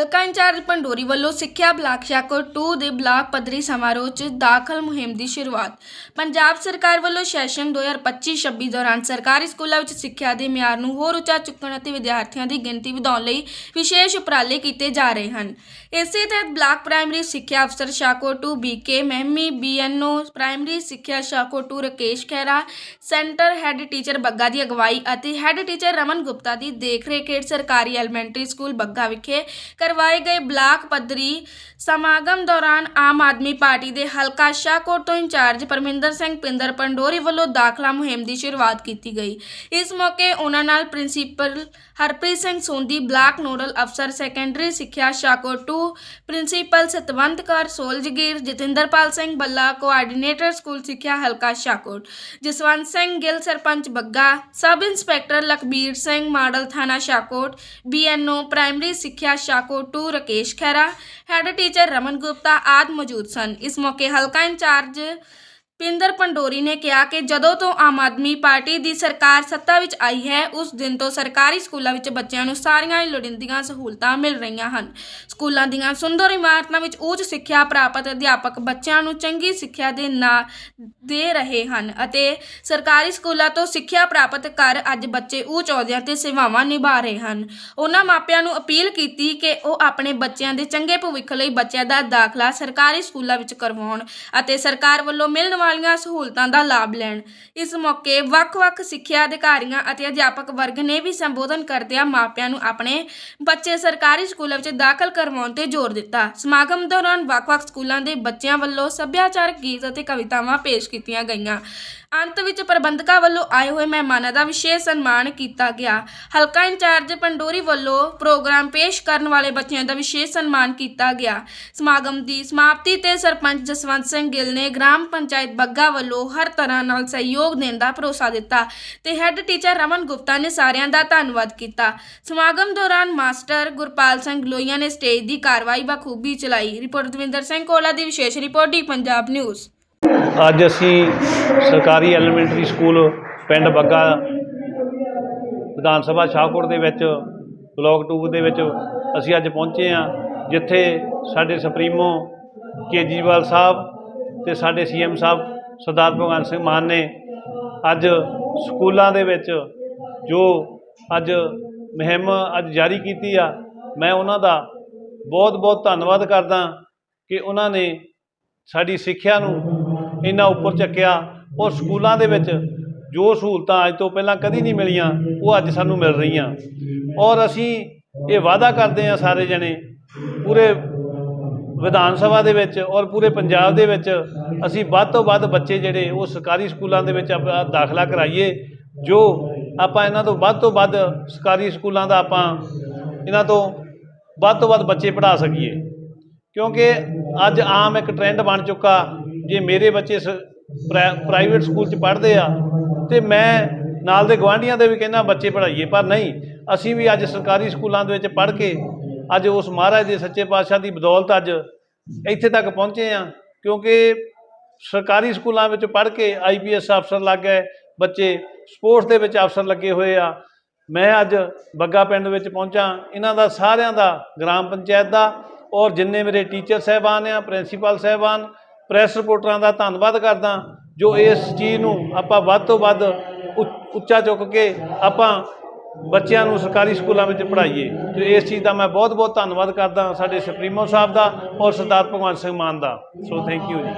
ਹਲਕਾ ਇੰਚਾਰਜ ਪੰਡੋਰੀ ਵੱਲੋਂ ਸਿੱਖਿਆ ਬਲਾਕ ਸ਼ਾਕਰ 2 ਦੇ ਬਲਾਕ ਪੱਧਰੀ ਸਮਾਰੋਹ 'ਚ ਦਾਖਲ ਮੁਹਿੰਮ ਦੀ ਸ਼ੁਰੂਆਤ। ਪੰਜਾਬ ਸਰਕਾਰ ਵੱਲੋਂ ਸੈਸ਼ਨ 2025-26 ਦੌਰਾਨ ਸਰਕਾਰੀ ਸਕੂਲਾਂ ਵਿੱਚ ਸਿੱਖਿਆ ਦੇ ਮਿਆਰ ਨੂੰ ਹੋਰ ਉੱਚਾ ਚੁੱਕਣ ਅਤੇ ਵਿਦਿਆਰਥੀਆਂ ਦੀ ਗਿਣਤੀ ਵਧਾਉਣ ਲਈ ਵਿਸ਼ੇਸ਼ ਉਪਰਾਲੇ ਕੀਤੇ ਜਾ ਰਹੇ ਹਨ। ਇਸੇ ਤਹਿਤ ਬਲਾਕ ਪ੍ਰਾਇਮਰੀ ਸਿੱਖਿਆ ਅਫਸਰ ਸ਼ਾਕੋ 2 ਬੀਕੇ ਮਹਿਮੀ ਬੀਐਨਓ ਪ੍ਰਾਇਮਰੀ ਸਿੱਖਿਆ Shahkot 2 Rakesh Khaira, centre head teacher Bagga ਦੀ ਅਗਵਾਈ ਅਤੇ ਹੈੱਡ ਟੀਚਰ ਰਮਨ ਗੁਪਤਾ ਦੀ ਦੇਖਰੇਖ ਹੇਠ ਸਰਕਾਰੀ ਐਲੀਮੈਂਟਰੀ ਸਕੂਲ ਬੱਗਾ ਵਿਖੇ ਕਰਵਾਏ ਗਏ ਬਲਾਕ ਪੱਧਰੀ ਸਮਾਗਮ ਦੌਰਾਨ ਆਮ ਆਦਮੀ ਪਾਰਟੀ ਦੇ ਹਲਕਾ ਸ਼ਾਹਕੋਟ ਤੋਂ ਇੰਚਾਰਜ ਪਰਮਿੰਦਰ ਸਿੰਘ ਪਿੰਦਰ ਪੰਡੋਰੀ ਵੱਲੋਂ ਦਾਖਲਾ ਮੁਹਿੰਮ ਦੀ ਸ਼ੁਰੂਆਤ ਕੀਤੀ ਗਈ। ਇਸ ਮੌਕੇ ਉਹਨਾਂ ਨਾਲ principal Harpreet Singh Sondhi block nodal ਅਫਸਰ ਸੈਕੰਡਰੀ ਸਿੱਖਿਆ Shahkot 2 principal Satwant Kaur Soljagir, Jatinderpal Singh Balla, coordinator school ਸਿੱਖਿਆ ਹਲਕਾ Shahkot, Jaswant Singh Gill, sarpanch Bagga, sub inspector Lakhbir Singh, model ਥਾਣਾ ਸ਼ਾਹਕੋਟ ਬੀਐਨਓ ਪ੍ਰਾਇਮਰੀ ਸਿੱਖਿਆ ਸ਼ਾਹਕੋਟ 2 ਰਕੇਸ਼ ਖਹਿਰਾ ਹੈੱਡ ਟੀਚਰ ਰਮਨ ਗੁਪਤਾ ਆਦਿ ਮੌਜੂਦ ਸਨ। ਇਸ ਮੌਕੇ ਹਲਕਾ ਇੰਚਾਰਜ ਪਿੰਦਰ ਪੰਡੋਰੀ ਨੇ ਕਿਹਾ ਕਿ ਜਦੋਂ ਤੋਂ ਆਮ ਆਦਮੀ ਪਾਰਟੀ ਦੀ ਸਰਕਾਰ ਸੱਤਾ ਵਿੱਚ ਆਈ ਹੈ, ਉਸ ਦਿਨ ਤੋਂ ਸਰਕਾਰੀ ਸਕੂਲਾਂ ਵਿੱਚ ਬੱਚਿਆਂ ਨੂੰ ਸਾਰੀਆਂ ਹੀ ਲੋੜੀਂਦੀਆਂ ਸਹੂਲਤਾਂ ਮਿਲ ਰਹੀਆਂ ਹਨ। ਸਕੂਲਾਂ ਦੀਆਂ ਸੁੰਦਰ ਇਮਾਰਤਾਂ ਵਿੱਚ ਉੱਚ ਸਿੱਖਿਆ ਪ੍ਰਾਪਤ ਅਧਿਆਪਕ ਬੱਚਿਆਂ ਨੂੰ ਚੰਗੀ ਸਿੱਖਿਆ ਦੇ ਨਾਂ ਦੇ ਰਹੇ ਹਨ ਅਤੇ ਸਰਕਾਰੀ ਸਕੂਲਾਂ ਤੋਂ ਸਿੱਖਿਆ ਪ੍ਰਾਪਤ ਕਰ ਅੱਜ ਬੱਚੇ ਉੱਚ ਅਹੁਦਿਆਂ ਤੇ ਸੇਵਾਵਾਂ ਨਿਭਾ ਰਹੇ ਹਨ। ਉਹਨਾਂ ਮਾਪਿਆਂ ਨੂੰ ਅਪੀਲ ਕੀਤੀ ਕਿ ਉਹ ਆਪਣੇ ਬੱਚਿਆਂ ਦੇ ਚੰਗੇ ਭਵਿੱਖ ਲਈ ਬੱਚਿਆਂ ਦਾ ਦਾਖਲਾ ਸਰਕਾਰੀ ਸਕੂਲਾਂ ਵਿੱਚ ਕਰਵਾਉਣ ਅਤੇ ਸਰਕਾਰ ਵੱਲੋਂ ਮਿਲਣ ਵਾਲੀਆਂ ਸਹੂਲਤਾਂ ਦਾ ਲਾਭ ਲੈਣ। ਇਸ ਮੌਕੇ ਵੱਖ-ਵੱਖ ਸਿੱਖਿਆ ਅਧਿਕਾਰੀਆਂ ਅਤੇ ਅਧਿਆਪਕ ਵਰਗ ਨੇ ਵੀ ਸੰਬੋਧਨ ਕਰਦਿਆਂ ਮਾਪਿਆਂ ਨੂੰ ਆਪਣੇ ਬੱਚੇ ਸਰਕਾਰੀ ਸਕੂਲਾਂ ਵਿੱਚ ਦਾਖਲ ਕਰਵਾਉਣ ਤੇ ਜ਼ੋਰ ਦਿੱਤਾ। ਸਮਾਗਮ ਦੌਰਾਨ ਵੱਖ-ਵੱਖ ਸਕੂਲਾਂ ਦੇ ਬੱਚਿਆਂ ਵੱਲੋਂ ਸੱਭਿਆਚਾਰਕ ਗੀਤ ਅਤੇ ਕਵਿਤਾਵਾਂ ਪੇਸ਼ ਕੀਤੀਆਂ ਗਈਆਂ। ਅੰਤ ਵਿੱਚ ਪ੍ਰਬੰਧਕਾਂ ਵੱਲੋਂ ਆਏ ਹੋਏ ਮਹਿਮਾਨਾਂ ਦਾ ਵਿਸ਼ੇਸ਼ ਸਨਮਾਨ ਕੀਤਾ ਗਿਆ। ਹਲਕਾ ਇੰਚਾਰਜ ਪੰਡੋਰੀ ਵੱਲੋਂ ਪ੍ਰੋਗਰਾਮ ਪੇਸ਼ ਕਰਨ ਵਾਲੇ ਬੱਚਿਆਂ ਦਾ ਵਿਸ਼ੇਸ਼ ਸਨਮਾਨ ਕੀਤਾ ਗਿਆ। ਸਮਾਗਮ ਦੀ ਸਮਾਪਤੀ ਤੇ ਸਰਪੰਚ ਜਸਵੰਤ ਸਿੰਘ ਗਿੱਲ ਨੇ ਗ੍ਰਾਮ ਪੰਚਾਇਤ ਬੱਗਾ ਵੱਲੋਂ ਹਰ ਤਰ੍ਹਾਂ ਨਾਲ ਸਹਿਯੋਗ ਦੇਣ ਦਾ ਭਰੋਸਾ ਦਿੱਤਾ ਤੇ ਹੈੱਡ ਟੀਚਰ ਰਮਨ ਗੁਪਤਾ ਨੇ ਸਾਰਿਆਂ ਦਾ ਧੰਨਵਾਦ ਕੀਤਾ। ਸਮਾਗਮ ਦੌਰਾਨ ਮਾਸਟਰ ਗੁਰਪਾਲ ਸਿੰਘ ਗਲੋਈਆਂ ਨੇ ਸਟੇਜ ਦੀ ਕਾਰਵਾਈ ਬਖੂਬੀ ਚਲਾਈ। ਰਿਪੋਰਟ ਦਵਿੰਦਰ ਸਿੰਘ ਕੋਲਾ ਦੀ ਵਿਸ਼ੇਸ਼ ਰਿਪੋਰਟ ਡੀ ਪੰਜਾਬ ਨਿਊਜ਼। ਅੱਜ ਅਸੀਂ ਸਰਕਾਰੀ ਐਲੀਮੈਂਟਰੀ ਸਕੂਲ ਪਿੰਡ ਬੱਗਾ ਵਿਧਾਨ ਸਭਾ ਸ਼ਾਹਕੋਟ ਦੇ ਵਿੱਚ, ਬਲਾਕ 2 ਦੇ ਵਿੱਚ ਅਸੀਂ ਅੱਜ ਪਹੁੰਚੇ ਹਾਂ, ਜਿੱਥੇ ਸਾਡੇ ਸੁਪਰੀਮੋ ਕੇਜਰੀਵਾਲ ਸਾਹਿਬ ਤੇ ਸਾਡੇ ਸੀਐਮ ਸਾਹਿਬ ਸਰਦਾਰ ਭਗਵੰਤ ਸਿੰਘ ਮਾਨ ਨੇ ਅੱਜ ਸਕੂਲਾਂ ਦੇ ਵਿੱਚ ਜੋ ਅੱਜ ਮੁਹਿੰਮ ਅੱਜ ਜਾਰੀ ਕੀਤੀ ਆ, ਮੈਂ ਉਹਨਾਂ ਦਾ ਬਹੁਤ ਬਹੁਤ ਧੰਨਵਾਦ ਕਰਦਾ ਕਿ ਉਹਨਾਂ ਨੇ ਸਾਡੀ ਸਿੱਖਿਆ ਨੂੰ ਇੰਨਾ ਉੱਪਰ ਚੱਕਿਆ ਔਰ ਸਕੂਲਾਂ ਦੇ ਵਿੱਚ ਜੋ ਸਹੂਲਤਾਂ ਅੱਜ ਤੋਂ ਪਹਿਲਾਂ ਕਦੀ ਨਹੀਂ ਮਿਲੀਆਂ, ਉਹ ਅੱਜ ਸਾਨੂੰ ਮਿਲ ਰਹੀਆਂ। ਔਰ ਅਸੀਂ ਇਹ ਵਾਅਦਾ ਕਰਦੇ ਹਾਂ ਸਾਰੇ ਜਣੇ, ਪੂਰੇ ਵਿਧਾਨ ਸਭਾ ਦੇ ਵਿੱਚ ਔਰ ਪੂਰੇ ਪੰਜਾਬ ਦੇ ਵਿੱਚ ਅਸੀਂ ਵੱਧ ਤੋਂ ਵੱਧ ਬੱਚੇ ਜਿਹੜੇ ਉਹ ਸਰਕਾਰੀ ਸਕੂਲਾਂ ਦੇ ਵਿੱਚ ਆਪਣਾ ਦਾਖਲਾ ਕਰਾਈਏ, ਜੋ ਆਪਾਂ ਇਹਨਾਂ ਤੋਂ ਵੱਧ ਤੋਂ ਵੱਧ ਸਰਕਾਰੀ ਸਕੂਲਾਂ ਦਾ ਆਪਾਂ ਇਹਨਾਂ ਤੋਂ ਵੱਧ ਤੋਂ ਵੱਧ ਬੱਚੇ ਪੜ੍ਹਾ ਸਕੀਏ। ਕਿਉਂਕਿ ਅੱਜ ਆਮ ਇੱਕ ਟ੍ਰੈਂਡ ਬਣ ਚੁੱਕਾ, ਜੇ ਮੇਰੇ ਬੱਚੇ ਸ- ਪ੍ਰਾ- ਪ੍ਰਾਈਵੇਟ ਸਕੂਲ 'ਚ ਪੜ੍ਹਦੇ ਆ, ਤੇ ਮੈਂ ਨਾਲ ਦੇ ਗਵਾਂਢੀਆਂ ਦੇ ਵੀ ਕਹਿੰਦਾ ਬੱਚੇ ਪੜ੍ਹਾਈਏ, ਪਰ ਨਹੀਂ, ਅਸੀਂ ਵੀ ਅੱਜ ਸਰਕਾਰੀ ਸਕੂਲਾਂ ਦੇ ਵਿੱਚ ਪੜ੍ਹ ਕੇ ਅੱਜ ਉਸ ਮਹਾਰਾਜ ਦੇ ਸੱਚੇ ਪਾਤਸ਼ਾਹ ਦੀ ਬਦੌਲਤ ਅੱਜ ਇੱਥੇ ਤੱਕ ਪਹੁੰਚੇ ਆ ਕਿਉਂਕਿ ਸਰਕਾਰੀ ਸਕੂਲਾਂ ਵਿੱਚ ਪੜ੍ਹ ਕੇ ਆਈਪੀਐਸ ਅਫਸਰ ਲੱਗ ਗਏ, ਬੱਚੇ ਸਪੋਰਟਸ ਦੇ ਵਿੱਚ ਅਫਸਰ ਲੱਗੇ ਹੋਏ ਆ। ਮੈਂ ਅੱਜ ਬੱਗਾ ਪਿੰਡ ਵਿੱਚ ਪਹੁੰਚਾ, ਇਹਨਾਂ ਦਾ ਸਾਰਿਆਂ ਦਾ ਗ੍ਰਾਮ ਪੰਚਾਇਤ ਦਾ ਔਰ ਜਿੰਨੇ ਮੇਰੇ ਟੀਚਰ ਸਹਿਬਾਨ ਆ, ਪ੍ਰਿੰਸੀਪਲ ਸਹਿਬਾਨ, ਪ੍ਰੈਸ ਰਿਪੋਰਟਰਾਂ ਦਾ ਧੰਨਵਾਦ ਕਰਦਾ, ਜੋ ਇਸ ਚੀਜ਼ ਨੂੰ ਆਪਾਂ ਵੱਧ ਤੋਂ ਵੱਧ ਉੱਚਾ ਚੁੱਕ ਕੇ ਆਪਾਂ ਬੱਚਿਆਂ ਨੂੰ ਸਰਕਾਰੀ ਸਕੂਲਾਂ ਵਿੱਚ ਪੜ੍ਹਾਈਏ। ਤੇ ਇਸ ਚੀਜ਼ ਦਾ ਮੈਂ ਬਹੁਤ ਬਹੁਤ ਧੰਨਵਾਦ ਕਰਦਾ ਸਾਡੇ ਸੁਪਰੀਮੋ ਸਾਹਿਬ ਦਾ ਔਰ ਸਰਦਾਰ ਭਗਵੰਤ ਸਿੰਘ ਮਾਨ ਦਾ। So thank you ji.